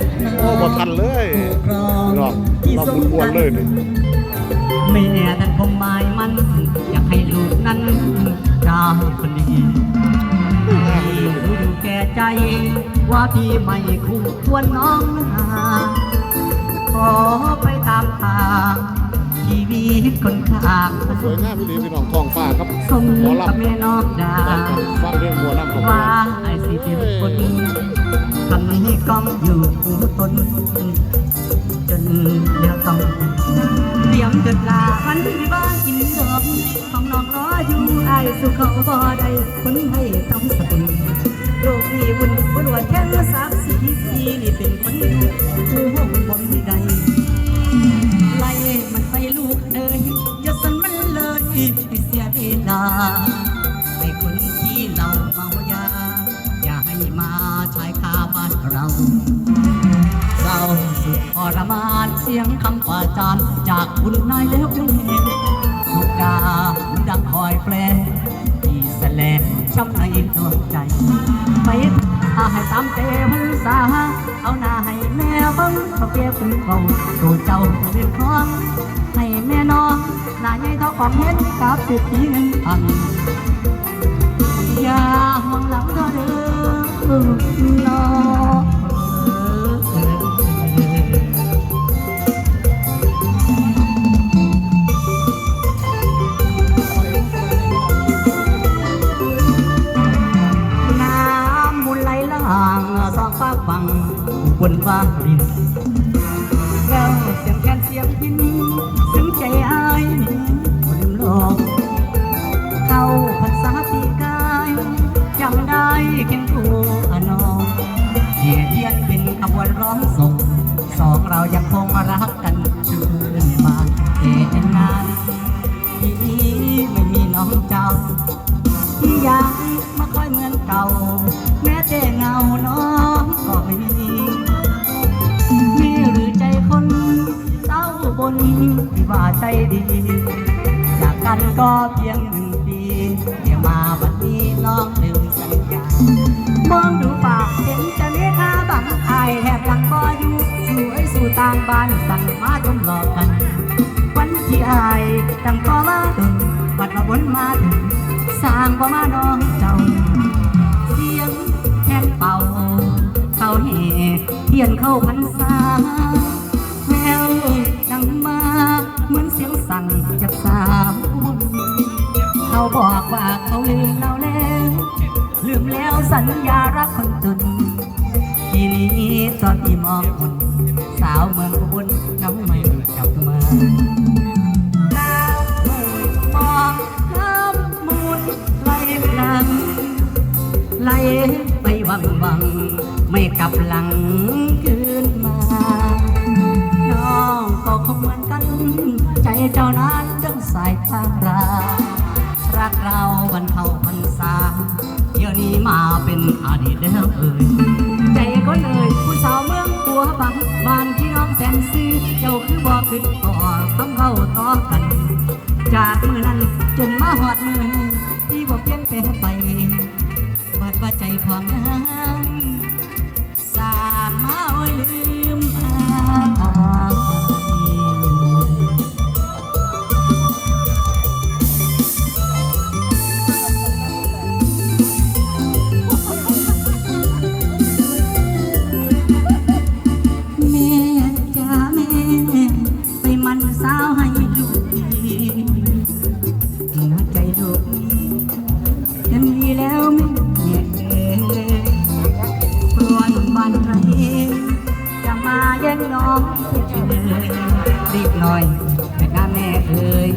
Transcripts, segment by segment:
ดนะโอ้บ่ทันเลยน้องน้องบุญบวนเลยนี่แม่ท่านคงหมายมัน อยากให้ลูกนั้นได้คนดีพี่รู้อยู่แก่ใจ ว่าพี่ไม่คู่ควรน้องนาขอไปตามทาง ชีวิตคนข้างสวยงามพี่ดีพี่น้องท้องฟ้าครับสมหมอกับลำแม่นอกดาฟังเรื่องมัวน้ำของว่าไอ้สิเป็นคนทำให้กองอยู่หูตนจนเดี๋ยวต้องเตรียมจดลาพันที่บ้านกินดอกของน้องรออยู่ไอ้สุขเขาบ่ได้คนให้ต้องสติโลกนี้วุ่นวุ่นวายแค่สามสี่ทีนี่เป็นคนอยู่ผู้ห้องบนใด เราเศร้าสุดทรมานเสียงคำประจานจากคุณนายแล้วเพลงทุกดาดังคอยแปลที่แสลงช้ำในดวงใจไปอาให้ตามเตมันสาเอาหน้าให้แม่บังเขาเก็บเป็นเก่าตัวเจ้าเป็นของให้แม่นองหน้าใหญ่เท่าของเห็นกับสิบปีหนึ่งพันอย่าห่วงหลังเธอเด้อ น้อน้ำมุนไหลหลางสองฟ้าฟังบนฟ้าดินแก้วเสียงแคนเสียงยิน เจ้าที่อยากมาคอยเหมือนเก่า แม้แต่เงาน้องก็ไม่มีมีหรือใจคนเศร้าบนที่ว่าใจดี จากกันก็เพียงหนึ่งปีเดี๋ยวมาวันนี้น้องลืมสัญญามองดูปากเห็นจะเลี้ยาบังอายแทบยังบ่อยู่สวยสู่ต่างบ้านสั่งมาจนหลอกกัน วันที่อายตั้งก็มาถึงบัดมาวนมาถึงสร้างบ่มาน้องเจ้า เสียงแคนเป่าเข้าเหเทียนเข้าพรรษาแววดังมาเหมือนเสียงสั่นจากสาวเขาบอกว่าเขาลืมเราแล้วลืมแล้วสัญญารักคนจนทีนี้ตอนที่มองคนสาวเมืองอุบลน้องไม่กลับมา ไปวังวัง ไม่กลับหลังคืนมา น้องก็คงเหมือนกัน ใจเจ้านั้นดังสายทารารักเราบรรเทาพันษาเดี๋ยวนี้มาเป็นอดีตแล้วเอ่ยใจก็เลยผู้สาวเมืองตัวบังบ้านที่น้องแสนซื้อเจ้าคือบ่ขึ้นต่อคำเข้าต่อกัน จากมือนั้นจนมาหอดมือนี้ที่บ่เปลี่ยนแปลงไป ว่าใจของนา งน้องรีบหน่อยแต่หน้าแม่เอ่ย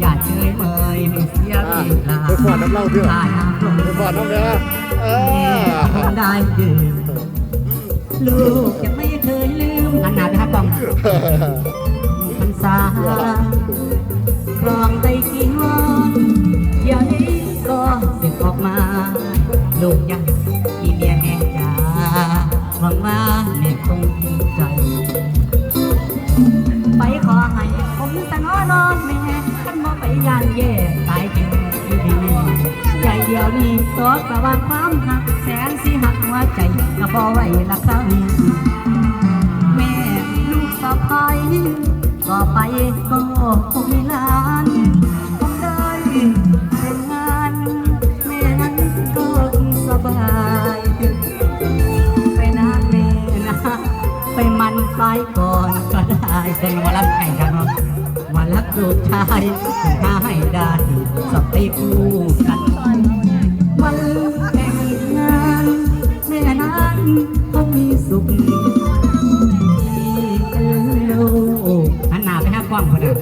อย่าเฉยเมยไม่เสียเวลาไปฟอน้ำเหล้าเถอะไปฟอน้ำเนื้อเออคงได้ดื่มลูกยังไม่เคยลืมหันน้าไปหากล้องพรรษากลองได้กี่วันเดี๋ยวนี้ก็เสึกออกมา ลูกยังกี่เมียแม่จ๋าหวังว่า ยันแย่ตายจริงอยู่ดีใจเดียวนี้ตกกระว่าความหักแสนสิหักหัวใจกระบอไว้ละครั้แม่ลูกสะพายก็ไปก็คงมีล้านคงได้เป็นงานแม่นั้นก็สบายไปนะแม่นะไปมันไปก่อนก็ได้เป็นวันรับแข่งกันเนาะ นรักลูกชายถ้าให้ได้สับไปคู่กันวันแต่งงานแม่นั้นต้องมีสุขหันหน้าไปห้ากล้องคนน่ะ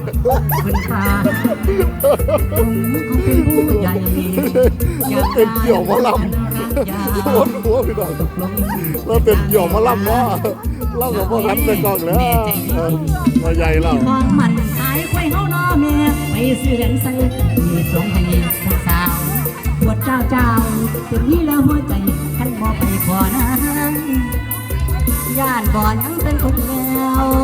คุณตาผมคงเป็นผู้ใหญ่อยากเป็นเกี่ยวมอลำอยาโอ้โหพี่น้องตกเราเป็นเกี่ยวมาล่ำเนาะเล่ากับพ่อรันในกล้องแล้วมาใหญ่เราของมันขายไว้เฮาน้อแเสื้อเหรียญใส่มีสงให้ผู้สาวปวดเจ้าเจ้าเป็นนี้แล้วหัวใจขันบอไปพอนะย่านบ่อยังเป็นคนแล้ว